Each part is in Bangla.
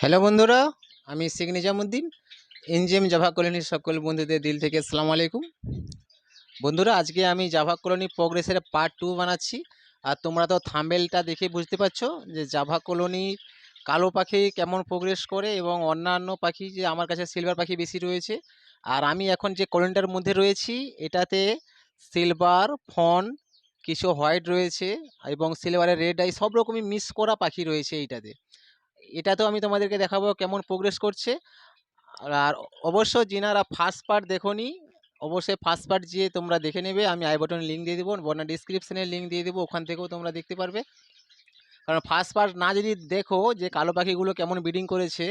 হ্যালো বন্ধুরা, আমি শেখ নিজামুদ্দিন, এনজিএম জাভা কলোনির সকল বন্ধুদের দিল থেকে আসসালামু আলাইকুম। বন্ধুরা, আজকে আমি জাভা কলোনি প্রোগ্রেসের পার্ট টু বানাচ্ছি। আর তোমরা তো থাম্বেলটা দেখে বুঝতে পারছ যে জাভা কলোনি কালো পাখি কেমন প্রোগ্রেস করে এবং অন্যান্য পাখি যে আমার কাছে সিলভার পাখি বেশি রয়েছে। আর আমি এখন যে কলোনিটার মধ্যে রয়েছি, এটাতে সিলভার ফন কিছু হোয়াইট রয়েছে এবং সিলভারের রেড আই সব রকমই মিস করা পাখি রয়েছে এইটাতে। এটাতেও আমি তোমাদেরকে দেখাবো কেমন প্রোগ্রেস করছে। আর অবশ্য যিনারা ফার্স্ট পার্ট দেখোনি, অবশ্যই ফার্স্ট পার্ট যেয়ে তোমরা দেখে নেবে। আমি আই বটন লিঙ্ক দিয়ে দেবো, বর্ণা ডিসক্রিপশনে লিঙ্ক দিয়ে দেবো, ওখান থেকেও তোমরা দেখতে পারবে। কারণ ফার্স্ট পার্ট না যদি দেখো যে কালো পাখিগুলো কেমন ব্রিডিং করেছে,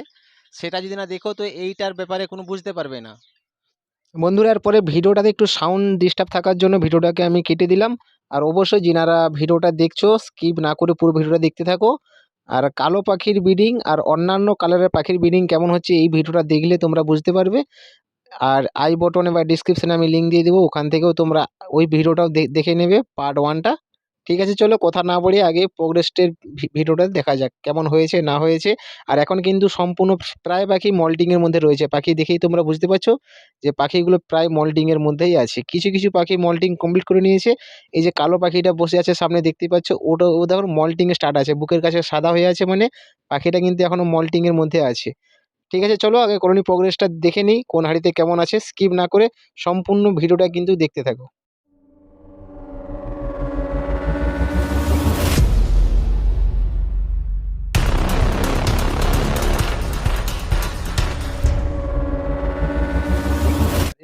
সেটা যদি না দেখো তো এইটার ব্যাপারে কোনো বুঝতে পারবে না। বন্ধুরা, এরপরে ভিডিওটাতে একটু সাউন্ড ডিস্টার্ব থাকার জন্য ভিডিওটাকে আমি কেটে দিলাম। আর অবশ্যই যিনারা ভিডিওটা দেখছ স্কিপ না করে পুরো ভিডিওটা দেখতে থাকো। আর কালো পাখির ব্রিডিং আর অন্যান্য কালারের পাখির ব্রিডিং কেমন হচ্ছে এই ভিডিওটা দেখলে তোমরা বুঝতে পারবে। আর আই বটনে বা ডিসক্রিপশানে আমি লিঙ্ক দিয়ে দেবো, ওখান থেকেও তোমরা ওই ভিডিওটাও দেখে নেবে পার্ট ওয়ানটা ঠিক আছে, চলো কথা না বলে আগে প্রোগ্রেসটের ভিডিওটা দেখা যাক কেমন হয়েছে, না হয়েছে। আর এখন কিন্তু সম্পূর্ণ প্রায় পাখি মল্টিংয়ের মধ্যে রয়েছে। পাখি দেখেই তোমরা বুঝতে পারছ যে পাখিগুলো প্রায় মল্টিংয়ের মধ্যেই আছে। কিছু কিছু পাখি মল্টিং কমপ্লিট করে নিয়েছে। এই যে কালো পাখিটা বসে আছে সামনে দেখতে পাচ্ছ, ওটা, ও দেখো মল্টিংয়ে স্টার্ট আছে। বুকের কাছে সাদা হয়ে আছে মানে পাখিটা কিন্তু এখনও মল্টিংয়ের মধ্যে আছে। ঠিক আছে, চলো আগে করণী প্রোগ্রেসটা দেখে নিই, কোন হাঁড়িতে কেমন আছে। স্কিপ না করে সম্পূর্ণ ভিডিওটা কিন্তু দেখতে থাকো।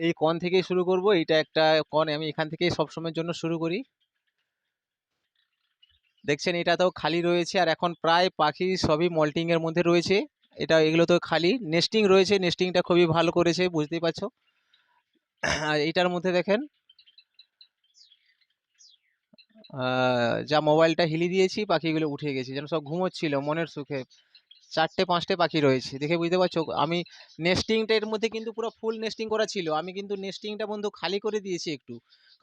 এই কন থেকেই শুরু করব। এটা একটা কন আমি এখান থেকেই সবসময়ের জন্য শুরু করি। দেখছেন, এটা তো খালি রয়েছে আর এখন প্রায় পাখি সবই মল্টিং এর মধ্যে রয়েছে। এটা, এগুলো তো খালি নেস্টিং রয়েছে নেস্টিংটা খুবই ভালো করেছে, বুঝতেই পারছ? আর এইটার মধ্যে দেখেন যা মোবাইলটা হিলি দিয়েছি, পাখিগুলো উঠে গেছে, যেন সব ঘুমোচ্ছিল মনের সুখে। চারটে পাঁচটে পাখি রয়েছে। দেখে বুঝতে পারছ? আমি নেস্টিংটা এর মধ্যে কিন্তু পুরো ফুল নেস্টিং করা ছিল। আমি কিন্তু নেস্টিংটা বন্ধু খালি করে দিয়েছি একটু।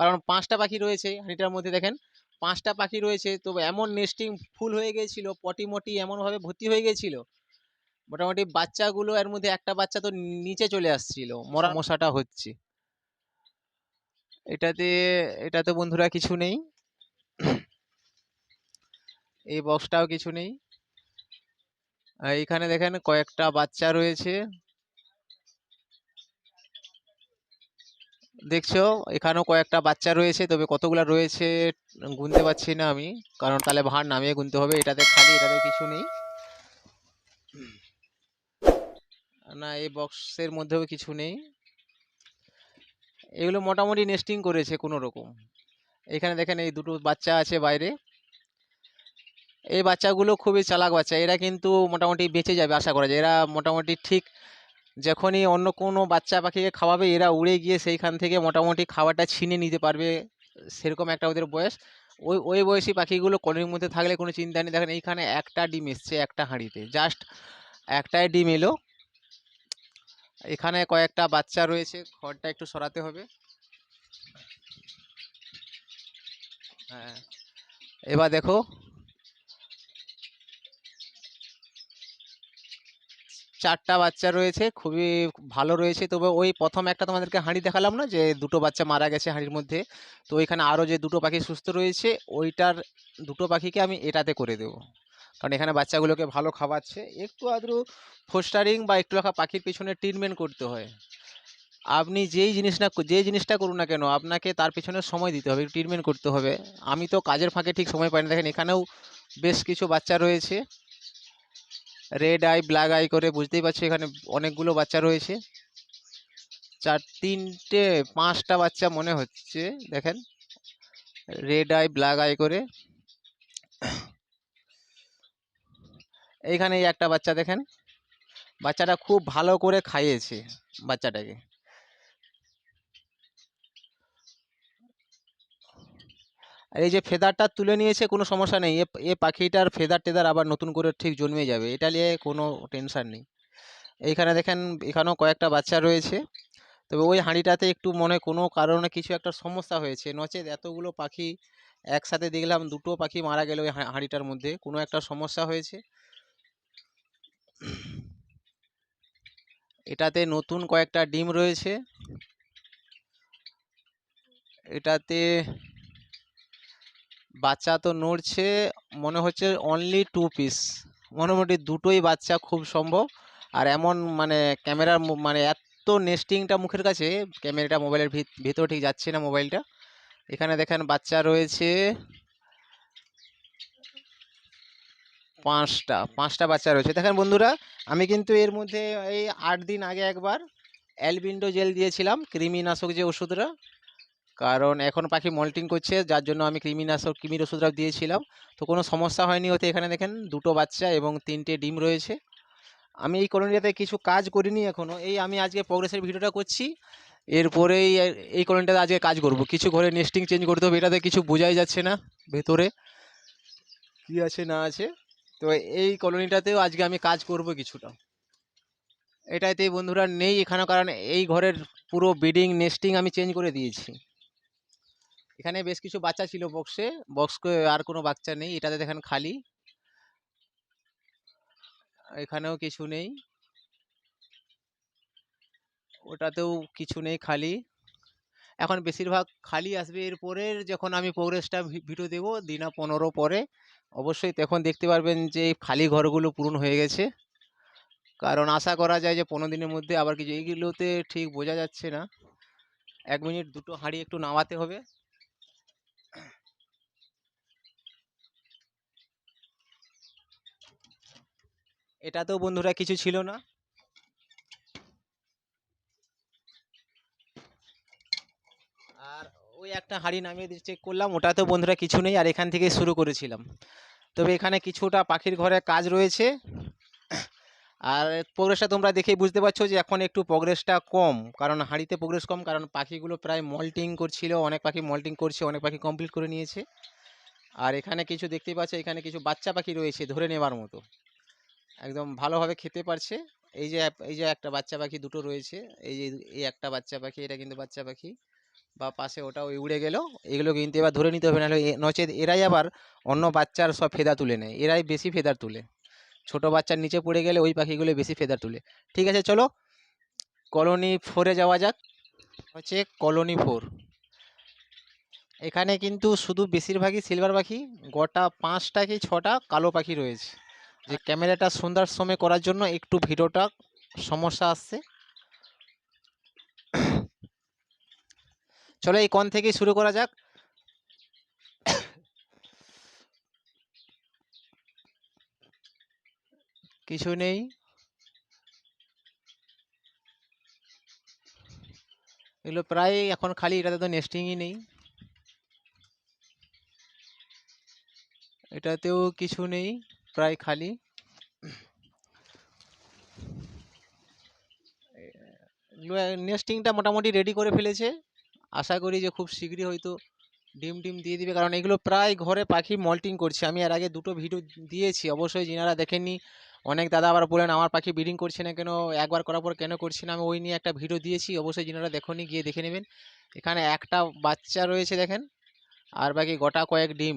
কারণ পাঁচটা পাখি রয়েছে হাঁড়িটার মধ্যে দেখেন। পাঁচটা পাখি রয়েছে তো এমন নেস্টিং ফুল হয়ে গিয়েছিল পটি মটি এমনভাবে ভর্তি হয়ে গিয়েছিল। মোটামুটি বাচ্চাগুলো এর মধ্যে একটা বাচ্চা তো নিচে চলে আসছিল মরা মশাটা হচ্ছে। এটাতে এটাতে বন্ধুরা কিছু নেই। এই বক্সটাও কিছু নেই। আর এইখানে দেখেন কয়েকটা বাচ্চা রয়েছে। দেখছ? এখানেও কয়েকটা বাচ্চা রয়েছে, তবে কতগুলা রয়েছে গুনতে পারছি না আমি, কারণ তাহলে ভার নামিয়ে গুনতে হবে, এটাতে খালি, এটাতে কিছু নেই। না, এই বক্সের মধ্যেও কিছু নেই। এগুলো মোটামুটি নেস্টিং করেছে কোনো রকম এখানে দেখেন এই দুটো বাচ্চা আছে বাইরে। এই বাচ্চাগুলো খুবই চালাক বাচ্চা। এরা কিন্তু মোটামুটি বেঁচে যাবে আশা করা যায়। এরা মোটামুটি ঠিক যখনই অন্য কোনো বাচ্চা পাখিকে খাওয়াবে, এরা উড়ে গিয়ে সেইখান থেকে মোটামুটি খাবারটা ছিনে নিতে পারবে। সেরকম একটা ওদের বয়স। ওই ওই বয়সী পাখিগুলো কলোনির মধ্যে থাকলে কোনো চিন্তা নেই। দেখেন এইখানে একটা ডিম এসছে একটা হাঁড়িতে। জাস্ট একটাই ডিম এলো। এখানে কয়েকটা বাচ্চা রয়েছে। খড়টা একটু সরাতে হবে। হ্যাঁ। এবার দেখো চারটা বাচ্চা রয়েছে, খুবই ভালো রয়েছে। তবে ওই প্রথম একটা তোমাদেরকে হাঁড়ি দেখালাম না, যে দুটো বাচ্চা মারা গেছে হাঁড়ির মধ্যে। তো ওইখানে আরও যে দুটো পাখি সুস্থ রয়েছে, ওইটার দুটো পাখিকে আমি এটাতে করে দেবো। কারণ এখানে বাচ্চাগুলোকে ভালো খাওয়াচ্ছে। একটু আদ্রু ফোস্টারিং বা একটু রাখা পাখির পিছনে ট্রিটমেন্ট করতে হয়। আপনি যেই জিনিস না যেই জিনিসটা করুন না কেন, আপনাকে তার পিছনে সময় দিতে হবে ট্রিটমেন্ট করতে হবে। আমি তো কাজের ফাঁকে ঠিক সময় পাই না। দেখেন এখানেও বেশ কিছু বাচ্চা রয়েছে। রেড আই ব্ল্যাক আই করে বুঝতেই পারছি এখানে অনেকগুলো বাচ্চা রয়েছে। চার, তিনটে, পাঁচটা বাচ্চা মনে হচ্ছে, দেখেন। রেড আই ব্ল্যাক আই করে। এইখানে একটা বাচ্চা দেখেন। বাচ্চাটা খুব ভালো করে খাইয়েছে বাচ্চাটাকে। আর এই যে ফেদারটা তুলে নিয়েছে, কোনো সমস্যা নেই। এ পাখিটার ফেদার টেদার আবার নতুন করে ঠিক জন্মে যাবে। এটা নিয়ে কোনো টেনশন নেই। এইখানে দেখেন, এখানেও কয়েকটা বাচ্চা রয়েছে। তবে ওই হাঁড়িটাতে একটু মনে কোনো কারণে কিছু একটা সমস্যা হয়েছে। নচেত এতগুলো পাখি একসাথে দেখলাম, দুটো পাখি মারা গেল ওই হাঁড়িটার মধ্যে। কোনো একটা সমস্যা হয়েছে। এটাতে নতুন কয়েকটা ডিম রয়েছে। এটাতে বাচ্চা তো নড়ছে, মনে হচ্ছে অনলি টু পিস মোটামুটি দুটোই বাচ্চা খুব সম্ভব। আর এমন মানে ক্যামেরার মানে এত নেস্টিংটা মুখের কাছে, ক্যামেরাটা মোবাইলের ভিত- ভিতর ঠিক যাচ্ছে না মোবাইলটা এখানে দেখেন বাচ্চা রয়েছে পাঁচটা পাঁচটা বাচ্চা রয়েছে। দেখেন বন্ধুরা, আমি কিন্তু এর মধ্যে এই আট দিন আগে একবার অ্যালবিন্ডো জেল দিয়েছিলাম, কৃমিনাশক যে ওষুধটা। কারণ এখন পাখি মল্টিং করছে, যার জন্য আমি কৃমিনাশক, কৃমির ওষুধটা দিয়েছিলাম। তো কোনো সমস্যা হয়নি ওতে, এখানে দেখেন দুটো বাচ্চা এবং তিনটে ডিম রয়েছে। আমি এই কলোনিটাতে কিছু কাজ করিনি এখনও এই আমি আজকে প্রোগ্রেসের ভিডিওটা করছি। এরপরেই এই কলোনিটাতে আজকে কাজ করব। কিছু ঘরে নেস্টিং চেঞ্জ করতে হবে, এটাতে কিছু বোঝাই যাচ্ছে না ভেতরে। কি আছে, না আছে। তো এই কলোনিটাতেও আজকে আমি কাজ করব কিছুটা। এটাতে বন্ধুরা নেই এখানে কারণ এই ঘরের পুরো বিডিং নেস্টিং আমি চেঞ্জ করে দিয়েছি। এখানে বেশ কিছু বাচ্চা ছিল বক্সে বক্স আর কোনো বাচ্চা নেই, এটাতে দেখেন খালি। এখানেও কিছু নেই। ওটাতেও কিছু নেই খালি। এখন বেশিরভাগ খালি আসবে এরপরের যখন আমি প্রোগ্রেসটা ভিডিও দেবো, দিনা পনেরো পরে। অবশ্যই তখন দেখতে পারবেন যে খালি ঘরগুলো পূরণ হয়ে গেছে। কারণ আশা করা যায় যে পনেরো দিনের মধ্যে আবার কিছু, এইগুলোতে ঠিক বোঝা যাচ্ছে না। এক মিনিট দুটো হাঁড়ি একটু নামাতে হবে। এটাতেও বন্ধুরা কিছু ছিল না। আর ওই একটা হাঁড়ি নামিয়ে চেক করলাম, ওটাতেও বন্ধুরা কিছু নেই, আর এখান থেকে শুরু করেছিলাম। তবে এখানে কিছুটা পাখির ঘরে কাজ রয়েছে। আর প্রোগ্রেসটা তোমরা দেখেই বুঝতে পারছ যে এখন একটু প্রোগ্রেসটা কম, কারণ হাঁড়িতে প্রোগ্রেস কম, কারণ পাখিগুলো প্রায় মল্টিং করছিল, অনেক পাখি মল্টিং করছে, অনেক পাখি কমপ্লিট করে নিয়েছে। আর এখানে কিছু দেখতেই পাচ্ছ, এখানে কিছু বাচ্চা পাখি রয়েছে ধরে নেবার মতো। একদম ভালোভাবে খেতে পারছে। এই যে এই যে একটা বাচ্চা পাখি দুটো রয়েছে, এই যে এই একটা বাচ্চা পাখি, এটা কিন্তু বাচ্চা পাখি। বা পাশে ওটা ওই উড়ে গেল, এগুলো কিন্তু এবার ধরে নিতে হবে, নাহলে নচেত এরাই আবার অন্য বাচ্চার সব ফেদা তুলে নেয়, এরাই বেশি ফেদার তুলে। ছোট বাচ্চার নিচে পড়ে গেলে ওই পাখিগুলো বেশি ফেদার তুলে। ঠিক আছে, চলো। কলোনি ফোরে যাওয়া যাক। হচ্ছে কলোনি ফোর এখানে কিন্তু শুধু বেশিরভাগই সিলভার পাখি, গোটা পাঁচটা কি ছটা কালো পাখি রয়েছে। যে ক্যামেরাটা সুন্দর সময় করার জন্য একটু ভিডিওটা সমস্যা আসছে চলো এই কন থেকেই শুরু করা যাক। কিছু নেই। এগুলো প্রায় এখন খালি, এটাতে তো নেস্টিংই নেই। এটাতেও কিছু নেই। প্রায় খালি। নেস্টিংটা মোটামুটি রেডি করে ফেলেছে। আশা করি যে খুব শীঘ্রই হয়তো ডিম টিম দিয়ে দিবে। কারণ এগুলো প্রায় ঘরে পাখি মল্টিং করছে। আমি এর আগে দুটো ভিডিও দিয়েছি। অবশ্যই যিনারা দেখেননি, অনেক দাদা আবার বলেন, আমার পাখি ব্রিডিং করছে না কেন? একবার করার পর কেন করছে না? আমি ওই নিয়ে একটা ভিডিও দিয়েছি। অবশ্যই যিনারা দেখেননি গিয়ে দেখে নেবেন। এখানে একটা বাচ্চা রয়েছে, দেখেন। আর বাকি গোটা কয়েক ডিম।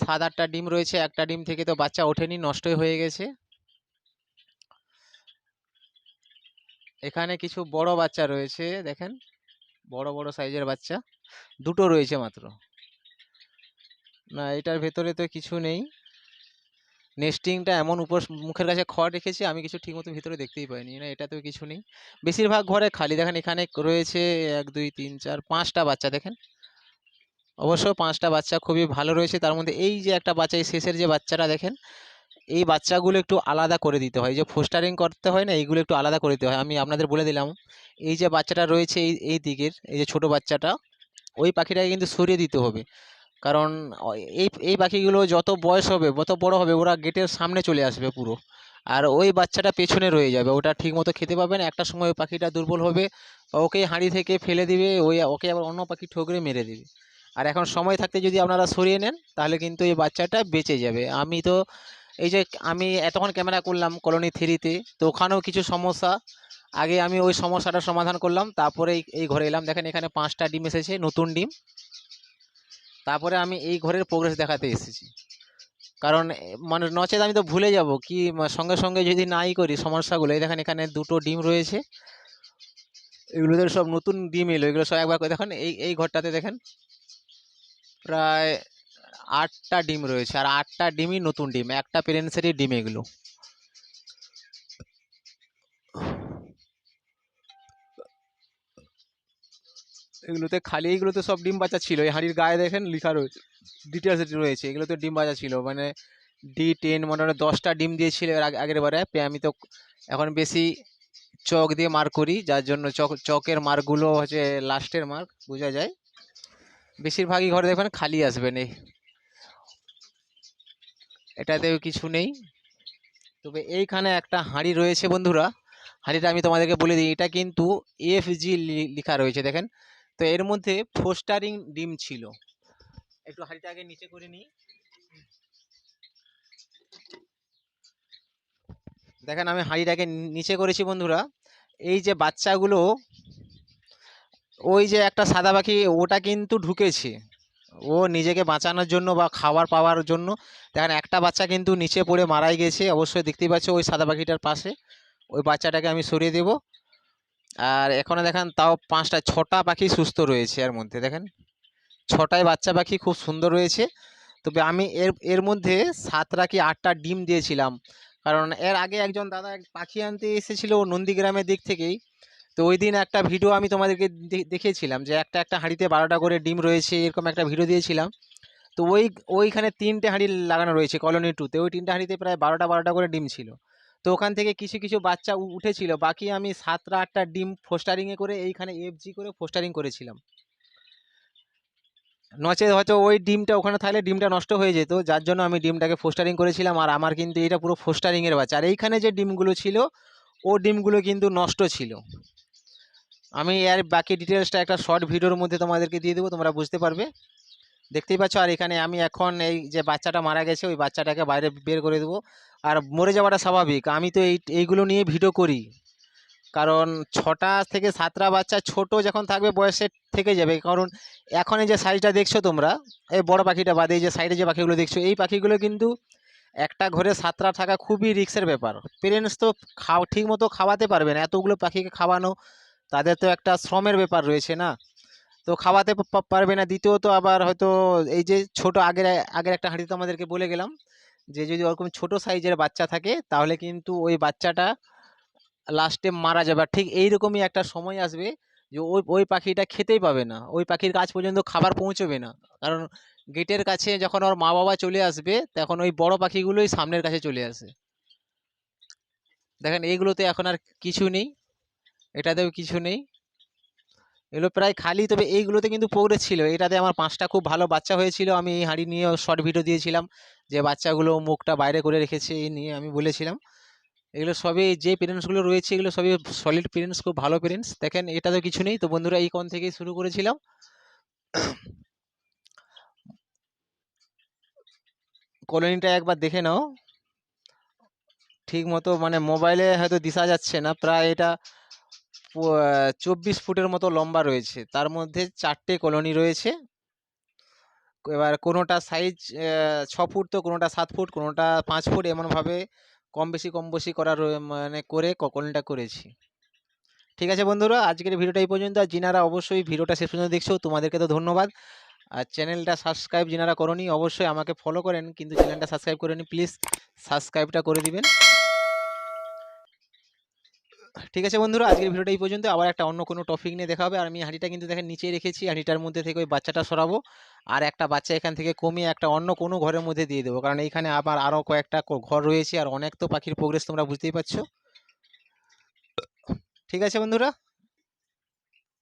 সাত আটটা ডিম রয়েছে, একটা ডিম থেকে তো বাচ্চা ওঠেনি, নষ্টই হয়ে গেছে। এখানে কিছু বড় বাচ্চা রয়েছে, দেখেন, বড় বড় সাইজের বাচ্চা, দুটো রয়েছে মাত্র। না, এটার ভেতরে তো কিছু নেই। নেস্টিংটা এমন উপর মুখের কাছে খড় রেখেছে, আমি কিছু ঠিকমতো ভিতরে দেখতেই পাইনি, না এটাতেও কিছু নেই। বেশিরভাগ ঘরে খালি, দেখেন, এখানে রয়েছে এক, দুই, তিন, চার, পাঁচটা বাচ্চা, দেখেন। অবশ্য পাঁচটা বাচ্চা খুবই ভালো রয়েছে। তার মধ্যে এই যে একটা বাচ্চা, এই শেষের যে বাচ্চাটা দেখেন, এই বাচ্চাগুলো একটু আলাদা করে দিতে হয়। যে ফোস্টারিং করতে হয় না, এইগুলো একটু আলাদা করে দিতে হয়। আমি আপনাদের বলে দিলাম, এই যে বাচ্চাটা রয়েছে এই এই দিকের, এই যে ছোট বাচ্চাটা, ওই পাখিটাকে কিন্তু সরিয়ে দিতে হবে। কারণ এই এই পাখিগুলো যত বয়স হবে, যত বড় হবে, ওরা গেটের সামনে চলে আসবে পুরো। আর ওই বাচ্চাটা পেছনে রয়ে যাবে, ওটা ঠিকমতো খেতে পাবে না। একটা সময় ওই পাখিটা দুর্বল হবে, ওকে হাঁড়ি থেকে ফেলে দিবে, ওই, ওকে আবার অন্য পাখি ঠোকরে মেরে দিবে। আর এখন সময় থাকতে যদি আপনারা সরিয়ে নেন, তাহলে কিন্তু এই বাচ্চাটা বেঁচে যাবে। আমি তো এই যে আমি এতক্ষণ ক্যামেরা করলাম কলোনি থ্রিতে তো ওখানেও কিছু সমস্যা। আগে আমি ওই সমস্যাটার সমাধান করলাম, তারপরে এই- ঘরে এলাম। দেখেন এখানে পাঁচটা ডিম এসেছে, নতুন ডিম। তারপরে আমি এই ঘরের প্রোগ্রেস দেখাতে এসেছি। কারণ মানে নচেত আমি তো ভুলে যাব কি সঙ্গে সঙ্গে যদি নাই করি সমস্যাগুলো, এই দেখেন এখানে দুটো ডিম রয়েছে। এগুলোতে সব নতুন ডিম এলো, এগুলো সব একবার দেখেন, এই এই ঘরটাতে দেখেন। প্রায় আটটা ডিম রয়েছে, আর আটটা ডিমই নতুন ডিম, একটা পেরেন্টসেরই ডিম এগুলো। এগুলোতে খালি এইগুলোতে সব ডিম বাচ্চা ছিল, এই হাঁড়ির গায়ে দেখেন লেখা রয়েছে ডিটেলস রয়েছে, এগুলোতে ডিম বাচ্চা ছিল মানে ডি টেন মোটামুটি দশটা ডিম দিয়েছিল এর আগে- আগের বারে আমি তো এখন বেশি চক দিয়ে মার্ক করি, যার জন্য চক, চকের মার্কগুলো হচ্ছে লাস্টের মার্ক বোঝা যায়। বেশিরভাগই ঘরে দেখবেন খালি আসবে নেই। এটাতেও কিছু নেই। তবে এইখানে একটা হাঁড়ি রয়েছে বন্ধুরা। হাঁড়িটা আমি তোমাদেরকে বলে দিই, এটা কিন্তু এফ জি লেখা রয়েছে, দেখেন। তো এর মধ্যে ফোস্টারিং ডিম ছিল। একটু হাঁড়িটাকে নিচে করে নিই। দেখেন আমি হাঁড়িটাকে নিচে করেছি বন্ধুরা। এই যে বাচ্চাগুলো ওই যে একটা সাদা পাখি, ওটা কিন্তু ঢুকেছে। ও নিজেকে বাঁচানোর জন্য বা খাবার পাওয়ার জন্য। দেখেন, একটা বাচ্চা কিন্তু নিচে পড়ে মারাই গেছে। অবশ্যই দেখতেই পাচ্ছ ওই সাদা পাখিটার পাশে। ওই বাচ্চাটাকে আমি সরিয়ে দেব। আর এখানে দেখেন, তাও পাঁচটা, ছটা পাখি সুস্থ রয়েছে এর মধ্যে, দেখেন। ছটায় বাচ্চা পাখি খুব সুন্দর রয়েছে। তবে আমি এর এর মধ্যে সাতটা কি আটটা ডিম দিয়েছিলাম। কারণ এর আগে একজন দাদা পাখি আনতে এসেছিল নন্দীগ্রামের দিক থেকেই। তো ওই দিন একটা ভিডিও আমি তোমাদেরকে দেখিয়েছিলাম যে একটা একটা হাঁড়িতে বারোটা করে ডিম রয়েছে, এরকম একটা ভিডিও দিয়েছিলাম। তো ওই, ওইখানে তিনটে হাঁড়ি লাগানো রয়েছে কলোনি টুতে ওই তিনটে হাঁড়িতে প্রায় বারোটা বারোটা করে ডিম ছিল। তো ওখান থেকে কিছু কিছু বাচ্চা উঠেছিল, বাকি আমি সাতটা, আটটা ডিম ফোস্টারিংয়ে করে এইখানে এফজি করে ফোস্টারিং করেছিলাম। নচেত হয়তো ওই ডিমটা ওখানে থাকলে ডিমটা নষ্ট হয়ে যেত, যার জন্য আমি ডিমটাকে ফোস্টারিং করেছিলাম, আর আমার কিন্তু এটা পুরো ফোস্টারিংয়ের বাচ্চা। আর এইখানে যে ডিমগুলো ছিল, ও ডিমগুলো কিন্তু নষ্ট ছিল। আমি এর বাকি ডিটেলসটা একটা শর্ট ভিডিওর মধ্যে তোমাদেরকে দিয়ে দেবো, তোমরা বুঝতে পারবে। দেখতেই পাচ্ছ, আর এখানে আমি এখন এই যে বাচ্চাটা মারা গেছে, ওই বাচ্চাটাকে বাইরে বের করে দেবো। আর মরে যাওয়াটা স্বাভাবিক, আমি তো এই, এইগুলো নিয়ে ভিডিও করি। কারণ ছটা থেকে সাতটা বাচ্চা ছোট যখন থাকবে, বয়সে থেকে যাবে। কারণ এখন এই যে সাইজটা দেখছ তোমরা, এই বড় পাখিটা বাদে এই যে সাইডে যে পাখিগুলো দেখছ, এই পাখিগুলো কিন্তু একটা ঘরে সাতটা থাকা খুবই রিক্সের ব্যাপার। পেরেন্টস তো খাও ঠিক মতো খাওয়াতে পারবে না, এতগুলো পাখিকে খাওয়ানো তাদের তো একটা শ্রমের ব্যাপার রয়েছে না। তো খাওয়াতে পারবে না। দ্বিতীয়ত আবার হয়তো এই যে ছোট আগের আগের একটা হাঁড়িতে আমাদেরকে বলে গেলাম যে যদি ওরকম ছোট সাইজের বাচ্চা থাকে তাহলে কিন্তু ওই বাচ্চাটা লাস্টে মারা যাবে। ঠিক এইরকমই একটা সময় আসবে যে ওই ওই পাখিটা খেতেই পাবে না। ওই পাখির কাছ পর্যন্ত খাবার পৌঁছবে না। কারণ গেটের কাছে যখন ওর মা বাবা চলে আসবে তখন ওই বড় পাখিগুলোই সামনের কাছে চলে আসে। দেখেন, এইগুলোতে এখন আর কিছু নেই। এটাতেও কিছু নেই। এগুলো প্রায় খালি, তবে এইগুলোতে কিন্তু প্রোগ্রেস ছিল। এটাতে আমার পাঁচটা খুব ভালো বাচ্চা হয়েছিল। আমি এই হাঁড়ি নিয়ে শর্ট ভিডিও দিয়েছিলাম, যে বাচ্চাগুলো মুখটা বাইরে করে রেখেছে, এই নিয়ে আমি বলেছিলাম। এগুলো সবই যে পেরেন্টসগুলো রয়েছে, এগুলো সবই সলিড পেরেন্টস খুব ভালো পেরেন্টস দেখেন এটা তো কিছু নেই। তো বন্ধুরা, এই কোণ থেকেই শুরু করেছিলাম? কলোনিটা একবার দেখে নাও। ঠিক মতো মানে মোবাইলে হয়তো দিশা যাচ্ছে না। প্রায় এটা চব্বিশ ফুটের মতো লম্বা রয়েছে। তার মধ্যে চারটে কলোনি রয়েছে। এবার কোনোটা সাইজ ছ ফুট তো কোনোটা সাত ফুট, কোনোটা পাঁচ ফুট এমনভাবে কম বেশি কম বেশি করার মানে করে কলোনিটা করেছি। ঠিক আছে বন্ধুরা, আজকের ভিডিওটা এই পর্যন্ত। আর যিনারা অবশ্যই ভিডিওটা শেষ পর্যন্ত দেখছ, তোমাদেরকে তো ধন্যবাদ। আর চ্যানেলটা সাবস্ক্রাইব যিনারা করনি, অবশ্যই আমাকে ফলো করেন। কিন্তু চ্যানেলটা সাবস্ক্রাইব করেনি প্লিজ সাবস্ক্রাইবটা করে দিবেন। ঠিক আছে বন্ধুরা, আজকের ভিডিওটা এই পর্যন্ত। আবার একটা অন্য কোনো টপিক নিয়ে দেখা হবে। আর আমি হাঁড়িটা কিন্তু দেখেন নিচেই রেখেছি, হাঁড়িটার মধ্যে থেকে ওই বাচ্চাটা সরাবো। আর একটা বাচ্চা এখান থেকে কমিয়ে একটা অন্য কোনো ঘরের মধ্যে দিয়ে দেবো। কারণ এইখানে আবার আরও কয়েকটা ঘর রয়েছে, আর অনেক তো পাখির প্রোগ্রেস তোমরা বুঝতেই পারছ। ঠিক আছে বন্ধুরা?